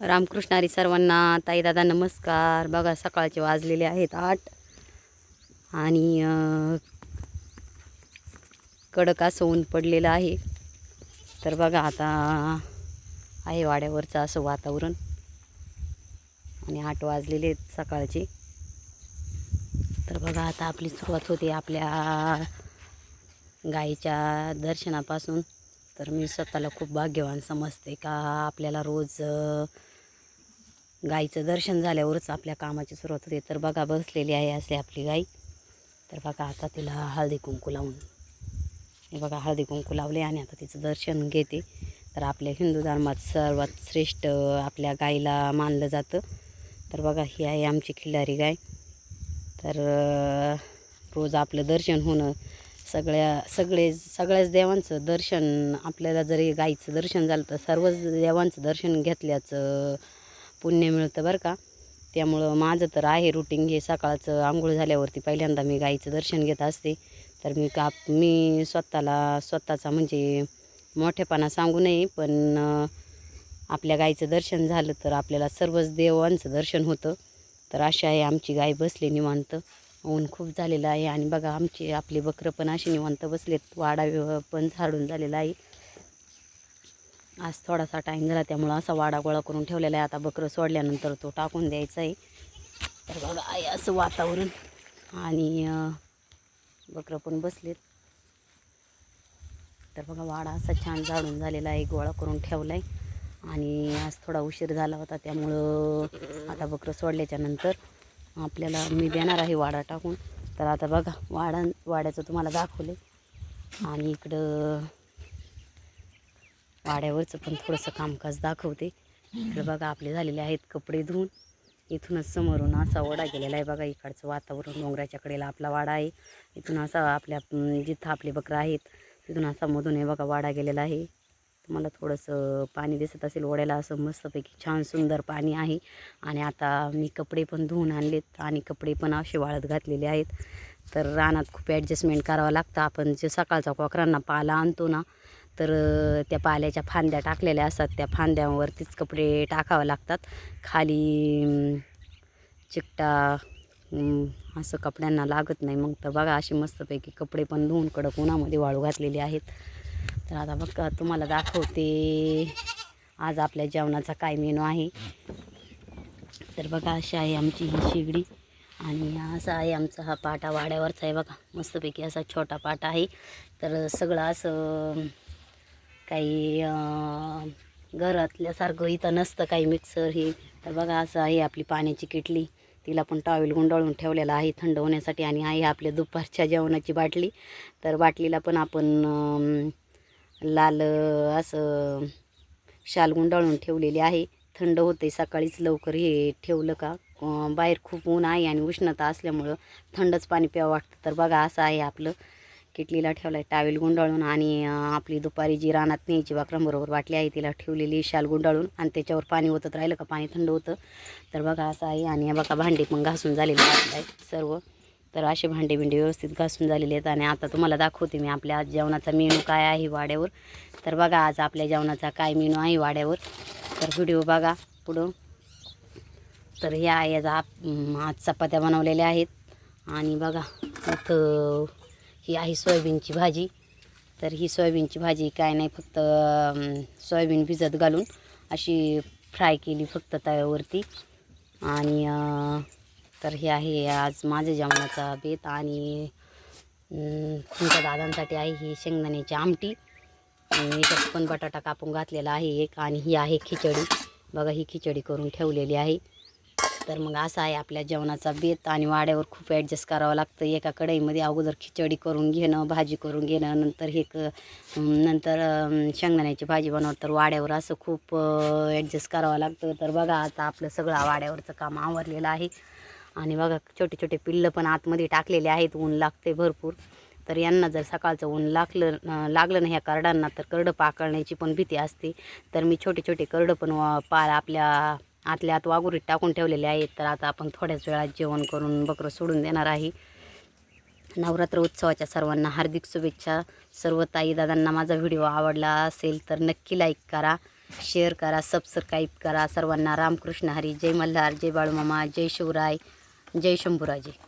रामकृष्णारी सर्वांना ताई दादा नमस्कार. बघा सकाळचे वाजलेले आहेत आठ. आणि कडक असं ऊन पडलेलं आहे. तर बघा आता आहे वाड्यावरचं असं वातावरण. आणि आठ वाजलेले आहेत सकाळचे. तर बघा आता आपली सुरुवात होते आपल्या गाईच्या दर्शनापासून. तर मी स्वतःला खूप भाग्यवान समजते का आपल्याला रोज गाईचं दर्शन झाल्यावरच आपल्या कामाची सुरुवात होते. तर बघा बसलेली आहे असे आपली गाई. तर बघा आता तिला हळदी कुंकू लावून. हे बघा हळदी कुंकू लावले आणि आता तिचं दर्शन घेते. तर आपल्या हिंदू धर्मात सर्वात श्रेष्ठ आपल्या गाईला मानलं जातं. तर बघा ही आहे आमची खिल्लारी गाय. तर रोज आपलं दर्शन होणं सगळ्या सगळे सगळ्याच देवांचं दर्शन आपल्याला जरी गाईचं दर्शन झालं तर सर्वच देवांचं दर्शन घेतल्याचं पुण्य मिळतं बरं का. त्यामुळं माझं तर आहे रुटीन हे सकाळचं आंघोळ झाल्यावरती पहिल्यांदा मी गाईचं दर्शन घेत असते. तर मी का मी स्वतःला स्वतःचा म्हणजे मोठेपणा सांगू नये पण आपल्या गाईचं दर्शन झालं तर आपल्याला सर्वच देवांचं दर्शन होतं. तर अशी आहे आमची गाय बसली निवांत. ऊन खूप झालेलं आहे आणि बघा आमची आपली बकरं पण अशी निवांत बसलेत. वाडा पण झाडून झालेला आहे. आज थोडासा टाईम झाला त्यामुळं असा वाडा गोळा करून ठेवलेला आहे. आता बकरं सोडल्यानंतर तो टाकून द्यायचा आहे तर बघा आहे असं वातावरण. आणि बकरं पण बसलेत. तर बघा वाडा असा छान झाडून झालेला आहे गोळा करून ठेवला आहे आणि आज थोडा उशीर झाला होता त्यामुळं आता बकरं सोडल्याच्या नंतर आपल्याला मी देणार आहे वाडा टाकून. तर आता बघा वाडा वाड्याचं तुम्हाला दाखवले आणि इकडं वाड्यावरचं पण थोडंसं कामकाज दाखवते. तर बघा आपले झालेले आहेत कपडे धुवून. इथूनच समोरून असा ओढा गेलेला आहे बघा इकडचं वातावरण डोंगराच्या कडेला आपला वाडा आहे. इथून असा आपल्या जिथं आपले बकरं आहेत तिथून असा मधून हे बघा वाडा गेलेला आहे. तुम्हाला थोडंसं पाणी दिसत असेल ओढ्याला असं मस्तपैकी छान सुंदर पाणी आहे. आणि आता मी कपडे पण धुवून आणलेत आणि कपडे पण असे वाळत घातलेले आहेत. तर रानात खूप ॲडजस्टमेंट करावं लागतं. आपण जे सकाळचा कोकरांना पाला आणतो ना तर त्या पाल्याच्या फांद्या टाकलेल्या असतात. त्या फांद्यावरतीच कपडे टाकावं लागतात. खाली चिकटा असं कपड्यांना लागत नाही. मग तर बघा अशी मस्तपैकी कपडे पण धुवून कडक उन्हामध्ये वाळू घातलेले आहेत. तर आता बघा तुम्हाला दाखवते. आज आपल्या जेवणाचा काय मेनू आहे. तर बघा अशी आहे आमची ही शेगडी. आणि असा आहे आमचा हा पाटा वाड्यावरचा आहे बघा. मस्तपैकी असा छोटा पाटा आहे. तर सगळं असं काही घरातल्यासारखं इथं नसतं काही मिक्सर हे. तर बघा असं आहे आपली पाण्याची किटली. तिला पण टॉवेल गुंडाळून ठेवलेला आहे थंड होण्यासाठी आणि आहे आपल्या दुपारच्या जेवणाची बाटली. तर बाटलीला पण आपण लाल असं शाल गुंडाळून ठेवलेली आहे. थंड होते सकाळीच लवकर हे ठेवलं का बाहेर खूप ऊन आहे आणि उष्णता असल्यामुळं थंडच पाणी प्यावं वाटतं. तर बघा असं आहे आपलं. किटलीला ठेवला आहे टावेल गुंडाळून आणि आपली दुपारी जी रानात न्यायची वाकरांबरोबर वाटली आहे तिला ठेवलेली शाल गुंडाळून आणि त्याच्यावर पाणी होतत राहिलं का? पाणी थंड होतं. तर बघा असं आहे आणि बघा भांडी पण घासून झालेली आहेत सर्व. तर असे भांडे बिंडे व्यवस्थित घासून झालेले आहेत आणि आता तुम्हाला दाखवते मी आपल्या आज जेवणाचा मेनू काय आहे वाड्यावर. तर बघा आज आपल्या जेवणाचा काय मेनू आहे वाड्यावर. तर व्हिडिओ बघा पुढं. तर ह्या याचा आप- आज चपात्या बनवलेल्या आहेत. आणि बघा इथं ही आहे सोयाबीनची भाजी. तर ही सोयाबीनची भाजी काय नाही फक्त सोयाबीन भिजत घालून अशी फ्राय केली फक्त तव्यावरती. आणि तर हे आहे आज माझ्या जेवणाचा बेत आणि तुमच्या दादांसाठी आहे ही शेंगदाण्याची आमटी. आणि याच्यात पण बटाटा कापून घातलेला आहे एक आणि ही आहे खिचडी. बघा ही खिचडी करून ठेवलेली आहे. तर मग असा आहे आपल्या जेवणाचा बेत आणि वाड्यावर खूप ॲडजस्ट करावं लागतं. एका कढईमध्ये अगोदर खिचडी करून घेणं भाजी करून घेणं नंतर हे क नंतर शेंगदाण्याची भाजी बनवत तर वाड्यावर असं खूप ॲडजस्ट करावं लागतं. तर बघा आता आपलं सगळं वाड्यावरचं काम आवरलेलं आहे. आणि बघा छोटे छोटे पिल्लं पण आतमध्ये टाकलेले आहेत. ऊन लागते भरपूर. तर यांना जर सकाळचं ऊन लागलं लागलं ना ह्या करडांना तर करडं पाकळण्याची पण भीती असते. तर मी छोटे छोटे करडं पण वा- पा आपल्या आतल्या आत वाघुरीत टाकून ठेवलेले आहेत. तर आता आपण थोड्याच वेळात जेवण करून बकरं सोडून देणार आहे. नवरात्र उत्सवाच्या सर्वांना हार्दिक शुभेच्छा. सर्व ताई दादांना माझा व्हिडिओ आवडला असेल तर नक्की लाईक करा शेअर करा सबस्क्राईब करा. सर्वांना रामकृष्ण हरी. जय मल्हार जय बाळूमामा जय शिवराय जय शंभूराजे.